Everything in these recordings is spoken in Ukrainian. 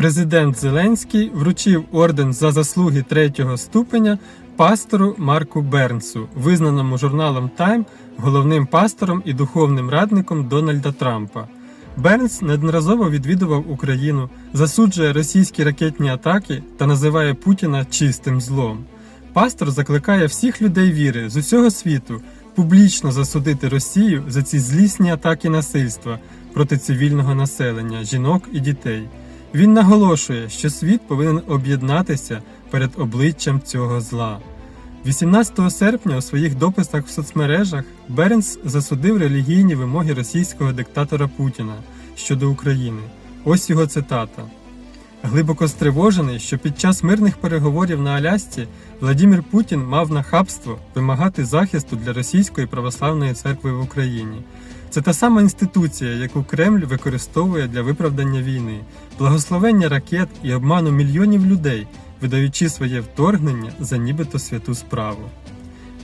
Президент Зеленський вручив орден за заслуги третього ступеня пастору Марку Бернсу, визнаному журналом Time головним пастором і духовним радником Дональда Трампа. Бернс неодноразово відвідував Україну, засуджує російські ракетні атаки та називає Путіна чистим злом. Пастор закликає всіх людей віри з усього світу публічно засудити Росію за ці злісні атаки насильства проти цивільного населення, жінок і дітей. Він наголошує, що світ повинен об'єднатися перед обличчям цього зла. 18 серпня у своїх дописах в соцмережах Бернс засудив релігійні вимоги російського диктатора Путіна щодо України. Ось його цитата. Глибоко стривожений, що під час мирних переговорів на Алясці Владимир Путін мав нахабство вимагати захисту для Російської православної церкви в Україні. Це та сама інституція, яку Кремль використовує для виправдання війни, благословення ракет і обману мільйонів людей, видаючи своє вторгнення за нібито святу справу.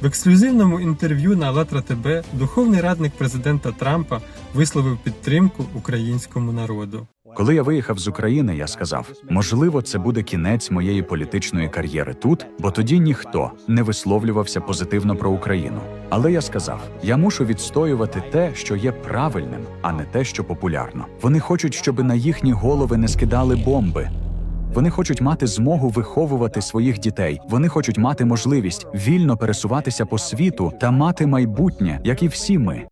В ексклюзивному інтерв'ю на АЛЛАТРА ТБ духовний радник президента Трампа висловив підтримку українському народу. Коли я виїхав з України, я сказав: можливо, це буде кінець моєї політичної кар'єри тут, бо тоді ніхто не висловлювався позитивно про Україну. Але я сказав: я мушу відстоювати те, що є правильним, а не те, що популярно. Вони хочуть, щоб на їхні голови не скидали бомби. Вони хочуть мати змогу виховувати своїх дітей. Вони хочуть мати можливість вільно пересуватися по світу та мати майбутнє, як і всі ми.